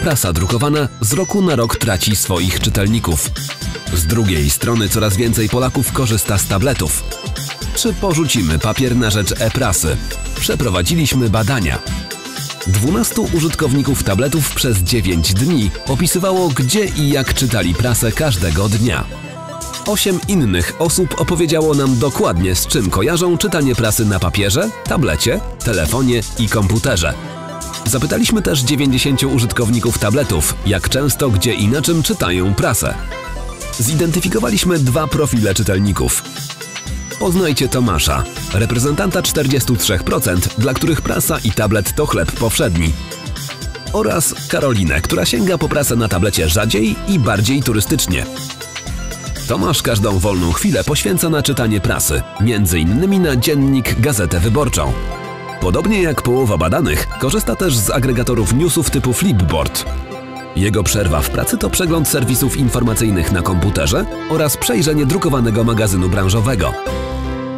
prasa drukowana z roku na rok traci swoich czytelników. Z drugiej strony coraz więcej Polaków korzysta z tabletów. Czy porzucimy papier na rzecz e-prasy? Przeprowadziliśmy badania. 12 użytkowników tabletów przez 9 dni opisywało, gdzie i jak czytali prasę każdego dnia. Osiem innych osób opowiedziało nam dokładnie, z czym kojarzą czytanie prasy na papierze, tablecie, telefonie i komputerze. Zapytaliśmy też 90 użytkowników tabletów, jak często, gdzie i na czym czytają prasę. Zidentyfikowaliśmy dwa profile czytelników. Poznajcie Tomasza, reprezentanta 43%, dla których prasa i tablet to chleb powszedni. Oraz Karolinę, która sięga po prasę na tablecie rzadziej i bardziej turystycznie. Tomasz każdą wolną chwilę poświęca na czytanie prasy, między innymi na dziennik Gazetę Wyborczą. Podobnie jak połowa badanych, korzysta też z agregatorów newsów typu Flipboard. Jego przerwa w pracy to przegląd serwisów informacyjnych na komputerze oraz przejrzenie drukowanego magazynu branżowego.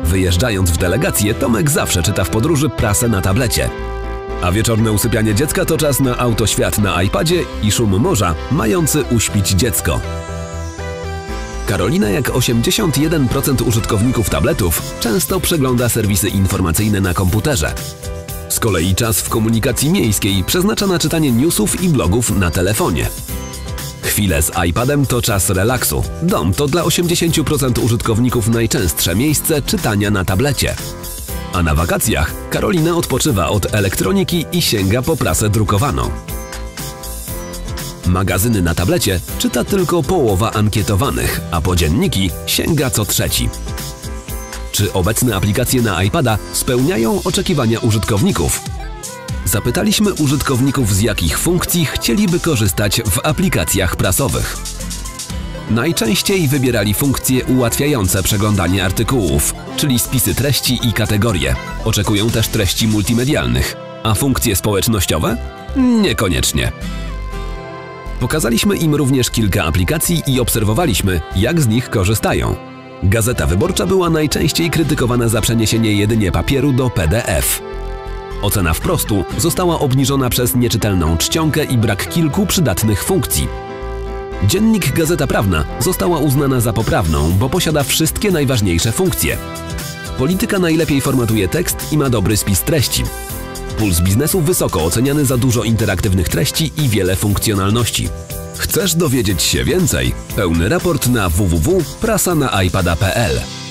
Wyjeżdżając w delegację, Tomek zawsze czyta w podróży prasę na tablecie. A wieczorne usypianie dziecka to czas na autoświat na iPadzie i szum morza, mający uśpić dziecko. Karolina, jak 81% użytkowników tabletów, często przegląda serwisy informacyjne na komputerze. Z kolei czas w komunikacji miejskiej przeznacza na czytanie newsów i blogów na telefonie. Chwile z iPadem to czas relaksu. Dom to dla 80% użytkowników najczęstsze miejsce czytania na tablecie. A na wakacjach Karolina odpoczywa od elektroniki i sięga po prasę drukowaną. Magazyny na tablecie czyta tylko połowa ankietowanych, a po dzienniki sięga co trzeci. Czy obecne aplikacje na iPada spełniają oczekiwania użytkowników? Zapytaliśmy użytkowników, z jakich funkcji chcieliby korzystać w aplikacjach prasowych. Najczęściej wybierali funkcje ułatwiające przeglądanie artykułów, czyli spisy treści i kategorie. Oczekują też treści multimedialnych. A funkcje społecznościowe? Niekoniecznie. Pokazaliśmy im również kilka aplikacji i obserwowaliśmy, jak z nich korzystają. Gazeta Wyborcza była najczęściej krytykowana za przeniesienie jedynie papieru do PDF. Ocena wprostu została obniżona przez nieczytelną czcionkę i brak kilku przydatnych funkcji. Dziennik Gazeta Prawna została uznana za poprawną, bo posiada wszystkie najważniejsze funkcje. Polityka najlepiej formatuje tekst i ma dobry spis treści. Puls biznesu wysoko oceniany za dużo interaktywnych treści i wiele funkcjonalności. Chcesz dowiedzieć się więcej? Pełny raport na www.prasanaipada.pl